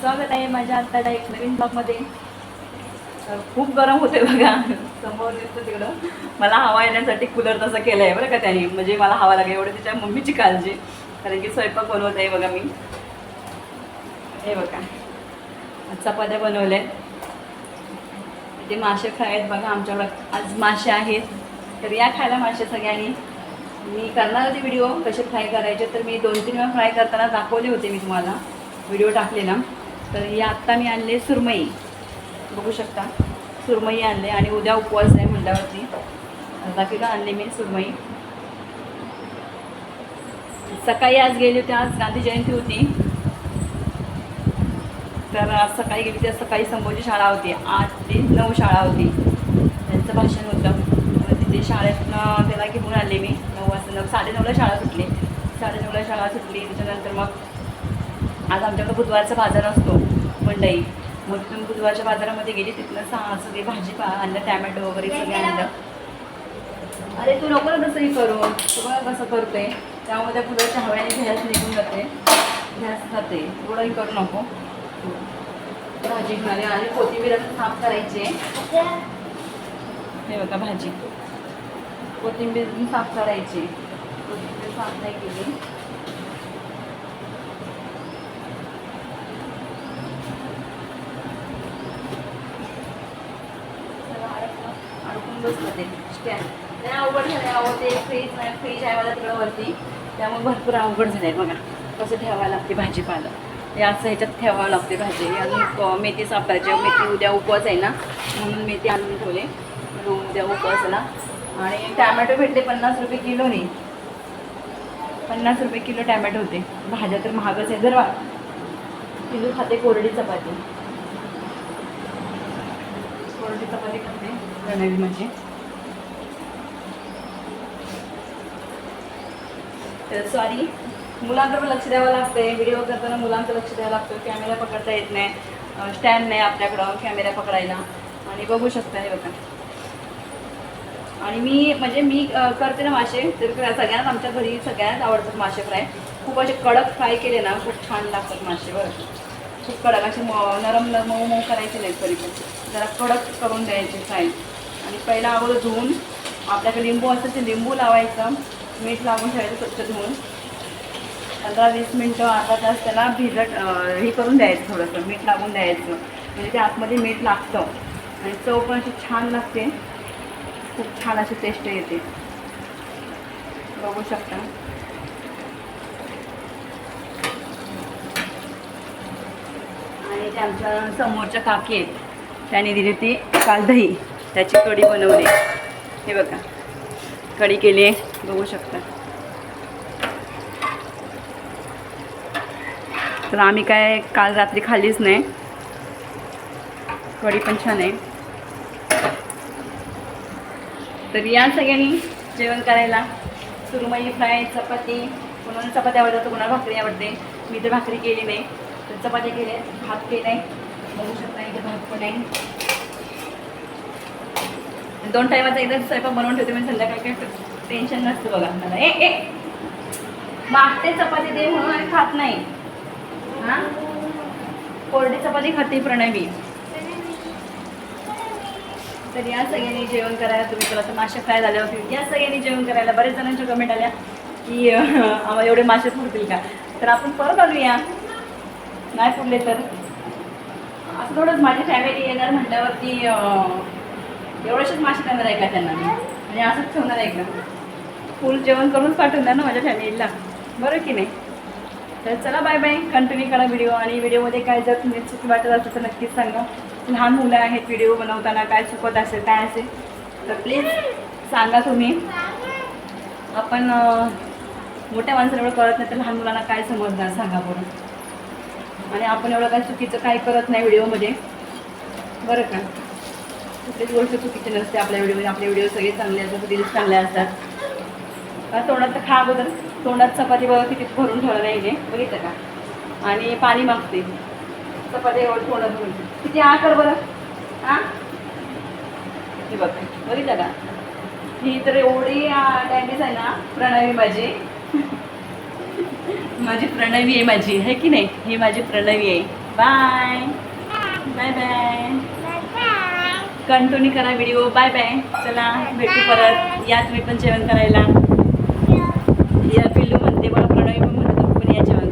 स्वागत आहे माझ्या आत्ताला एक नवीन ब्लॉगमध्ये खूप गरम होते बघा. समोर दिसतं तिकडं. मला हवा येण्यासाठी कूलर तसं केलं आहे बरं का त्याने. म्हणजे मला हवा लागेल एवढं त्याच्या मम्मीची काळजी. कारण की स्वयंपाक बनवत आहे बघा मी. हे बघा. चपात्या बनवल्या. ते मासे फ्राय आहेत बघा आमच्याकडं. आज मासे आहेत. तर या खायला मासे सगळ्यांनी. मी करणार होते व्हिडिओ कसे फ्राय करायचे तर मी दोन तीन वेळा फ्राय करताना दाखवले होते मी तुम्हाला. व्हिडिओ टाकलेला. तर ही आत्ता मी आणले सुरमई. बघू शकता सुरमई आणले आणि उद्या उपवास आहे म्हणल्यावरती अर्धा किलो आणले मी सुरमई. सकाळी आज गेली होती आज गांधी जयंती होती. तर आज सकाळी गेली त्या सकाळी संभोजी शाळा होती. आठ ते नऊ शाळा होती. त्यांचं भाषण होतं. तिथे शाळेतनं त्याला घेऊन आले मी. नऊ वाजता नऊ साडेनऊला शाळा सुटली. साडेनऊला शाळा सुटली. त्याच्यानंतर मग आज आमच्याकडे बुधवारचा बाजार असतो मंडई. मग तिथून बुधवारच्या बाजारामध्ये गेली तिथनं सहा सगळी भाजीपा आणलं टॅमॅटो वगैरे सगळे आणलं. अरे तू नको ना तसंही करू. तू बघा कसं करते. त्यामध्ये फुलाच्या हव्याने गॅस निघून जाते. गॅस जाते थोडंही करू नको. भाजी घाले आणि कोथिंबीर असं साफ करायची. हे बघा भाजी. कोथिंबीर साफ करायची कोथिंबीर साफ नाही केली सगळं बसमध्ये स्टँड नाही अवघड झालं अहो ते फ्रीज नाही फ्रीज आहे मला तिकडं वरती. त्यामुळे भरपूर अवघड झालं आहे बघा. कसं ठेवावं लागते भाजीपाला. हे असं ह्याच्यात ठेवावं लागते भाजी. अजून मेथी सापडायची. मेथी उद्या उपवास आहे ना म्हणून मेथी आणून ठेवले. म्हणून उद्या उपवासाला. आणि टॅमॅटो भेटले पन्नास रुपये किलोने पन्नास रुपये किलो टॅमॅटो होते. भाज्या तर महागच आहे जर वा किलो खाते कोरडी चपाती. कोरडी चपाती खाते. प्रणवी म्हणजे तर सॉरी मुलांकडे पण लक्ष द्यावं लागतंय. व्हिडिओ करताना मुलांचं लक्ष द्यावं लागतं कॅमेरा पकडता येत नाही. स्टँड नाही आपल्याकडं. कॅमेरा पकडायला. आणि बघू शकता हे बघा. आणि मी म्हणजे मी करते ना मासे. तर सगळ्यांनाच आमच्या घरी सगळ्यांनाच आवडतात मासे फ्राय. खूप असे कडक फ्राय केले ना खूप छान लागतात मासे बरं खूप कडक असे म नरम नरम मऊ मऊ करायचे नाहीत तरी पण जरा कडक करून द्यायचे फ्राय. आणि पहिला अगोदर धुवून आपल्याकडे लिंबू असतं ते लिंबू लावायचं. मीठ लावून ठेवायचं स्वच्छ धुवून. पंधरा वीस मिनटं अर्धा तास त्याला भिजत हे करून द्यायचं थोडंसं मीठ लागून द्यायचं. म्हणजे ते आतमध्ये मीठ लागतं. आणि चव पण अशी छान लागते. खूप छान अशी टेस्ट येते. बघू शकता. आणि ते आमच्या समोरच्या काकी आहेत. त्याने दिली ती काल दही. त्याची कढी बनवली. हे बघा. कढी केली आहे. बघू शकता. तर आम्ही काय काल रात्री खाल्लीच नाही. कढी पण छान आहे. तर या सगळ्यांनी जेवण करायला सुरमई फ्राय चपाती. कोणाला चपाती आवडतात कोणाला भाकरी आवडते. मी तर भाकरी केली नाही. तर चपाती केली भात केला आहे बघू शकता इथे भात पण आहे. दोन टायमाचा एकदा स्वयंपाक बनवून ठेवते म्हणजे संध्याकाळी काही टेन्शन नसतं बघा. मला. ए ए. मागते चपाती दे म्हणून खात नाही. हां? कोरडी चपाती खाते प्रणवी. तर या सगळ्यांनी जेवण करायला तुम्ही तुला तर मासे फ्राय झाले होते या सगळ्यांनी जेवण करायला. बरेच जणांच्या कमेंट आल्या की आम्हाला एवढे मासे पुरतील का? तर आपण परत आलूया. नाही पुरले तर. असं थोडंच माझी फॅमिली येणार म्हटल्यावरती अं, मासे करणार आहे का त्यांना? आणि म्हणजे असंच ठेवणार आहे का? फुल जेवण करूनच पाठवणार ना माझ्या फॅमिलीला बरं की नाही? तर चला बाय बाय कंटिन्यू करा व्हिडिओ आणि व्हिडिओमध्ये काय जर तुम्ही चुकी वाटत असेल तर नक्कीच सांगा. लहान मुलं आहेत व्हिडिओ बनवताना काय चुकत असेल काय असेल? तर प्लीज सांगा तुम्ही. आपण मोठ्या माणसाला एवढं करत नाही तर लहान मुलांना काय समजणार सांगा बरं. आणि आपण एवढं काय चुकीचं काय करत नाही व्हिडिओमध्ये बरं का? कुठलीच गोष्ट चुकीची नसते आपल्या व्हिडिओमध्ये आपले व्हिडिओ सगळे चांगले असतात रील्स चांगल्या असतात. तोंडात तर खा अगोदर. तोंडात चपाती बघा किती भरून ठेवलं नाही बघितलं का? आणि पाणी मागते. चपाती एवढं तोंडात भरून. किती आ कर बरं. हां? हे बघ. बघितलं का? ही तर एवढी डॅमेज आहे ना प्रणवी माझी. माझी प्रणवी आहे माझी. आहे की नाही? ही माझी प्रणवी आहे. बाय बाय बाय कंटिन्यू करा व्हिडिओ. Bye bye. चला भेटू परत. या तुम्ही पण जेवण करायला. या पिल्लू म्हणते मला प्रणवी पण म्हणते तुम्ही पण या जेवण